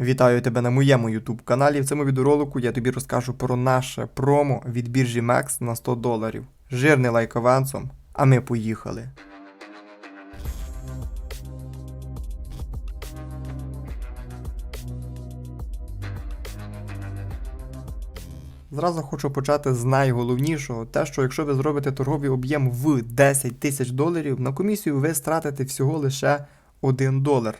Вітаю тебе на моєму YouTube каналі. В цьому відеоролику я тобі розкажу про наше промо від біржі MEX на 100 доларів. Жирний лайк авансом, а ми поїхали. Зразу хочу почати з найголовнішого, те, що якщо ви зробите торговий об'єм в 10 тисяч доларів, на комісію ви стратите всього лише 1 долар.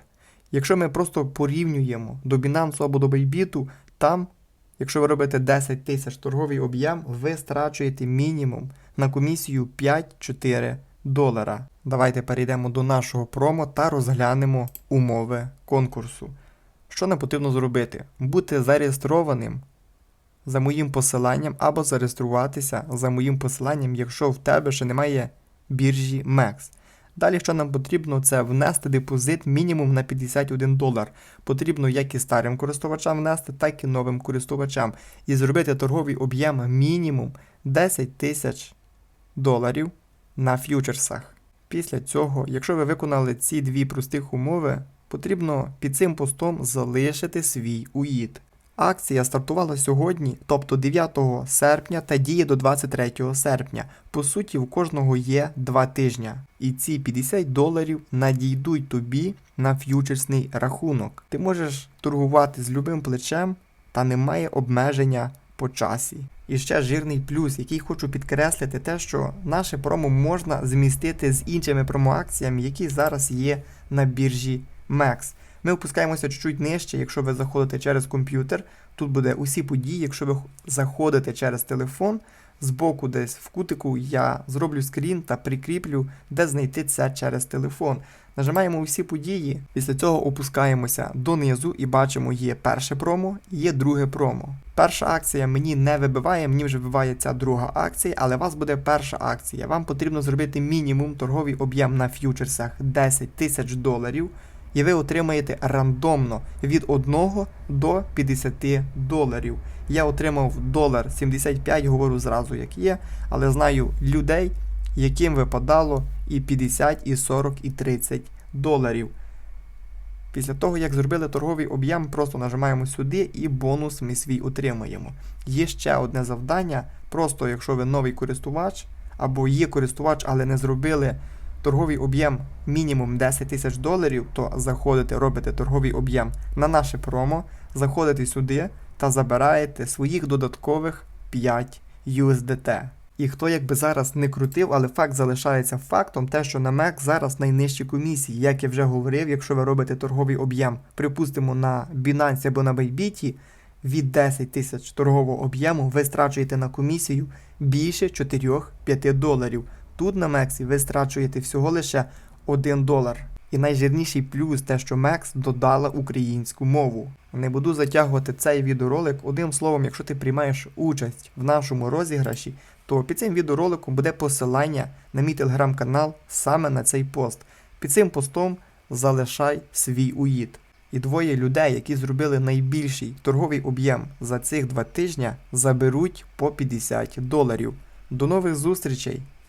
Якщо ми просто порівнюємо до Binance або до Bybit, там, якщо ви робите 10 тисяч торговий об'єм, ви страчуєте мінімум на комісію 5-4 долара. Давайте перейдемо до нашого промо та розглянемо умови конкурсу. Що нам потрібно зробити? Бути зареєстрованим за моїм посиланням або зареєструватися за моїм посиланням, якщо в тебе ще немає біржі MEX. Далі, що нам потрібно, це внести депозит мінімум на 51 долар. Потрібно як і старим користувачам внести, так і новим користувачам. І зробити торговий об'єм мінімум 10 тисяч доларів на ф'ючерсах. Після цього, якщо ви виконали ці дві простих умови, потрібно під цим постом залишити свій УІД. Акція стартувала сьогодні, тобто 9 серпня, та діє до 23 серпня. По суті, у кожного є 2 тижня. І ці 50 доларів надійдуть тобі на ф'ючерсний рахунок. Ти можеш торгувати з любим плечем та немає обмеження по часі. І ще жирний плюс, який хочу підкреслити, те, що наше промо можна змістити з іншими промоакціями, які зараз є на біржі MEX. Ми опускаємося чуть-чуть нижче, якщо ви заходите через комп'ютер. Тут буде усі події. Якщо ви заходите через телефон, збоку десь в кутику я зроблю скрін та прикріплю, де знайти це через телефон. Нажимаємо усі події, після цього опускаємося донизу і бачимо, є перше промо, є друге промо. Перша акція мені не вибиває, мені вже вибиває ця друга акція, але у вас буде перша акція. Вам потрібно зробити мінімум торговий об'єм на ф'ючерсах 10 тисяч доларів і ви отримаєте рандомно від 1 до 50 доларів. Я отримав долар 75, говорю зразу, як є, але знаю людей, яким випадало і 50, і 40, і 30 доларів. Після того, як зробили торговий об'єм, просто нажимаємо сюди і бонус ми свій отримаємо. Є ще одне завдання. Просто якщо ви новий користувач або є користувач, але не зробили торговий об'єм мінімум 10 тисяч доларів, то заходите, робите торговий об'єм на наше промо, заходите сюди та забираєте своїх додаткових 5 USDT. І хто якби зараз не крутив, але факт залишається фактом, те, що на MEC зараз найнижчі комісії. Як я вже говорив, якщо ви робите торговий об'єм, припустимо, на Binance або на Bybit, від 10 тисяч торгового об'єму ви страчуєте на комісію більше 4-5 доларів. Тут на Мексі ви страчуєте всього лише 1 долар. І найжирніший плюс те, що Мекс додала українську мову. Не буду затягувати цей відеоролик. Одним словом, якщо ти приймаєш участь в нашому розіграші, то під цим відеороликом буде посилання на мій телеграм-канал саме на цей пост. Під цим постом залишай свій уїд. І двоє людей, які зробили найбільший торговий об'єм за цих два тижні, заберуть по 50 доларів. До нових зустрічей!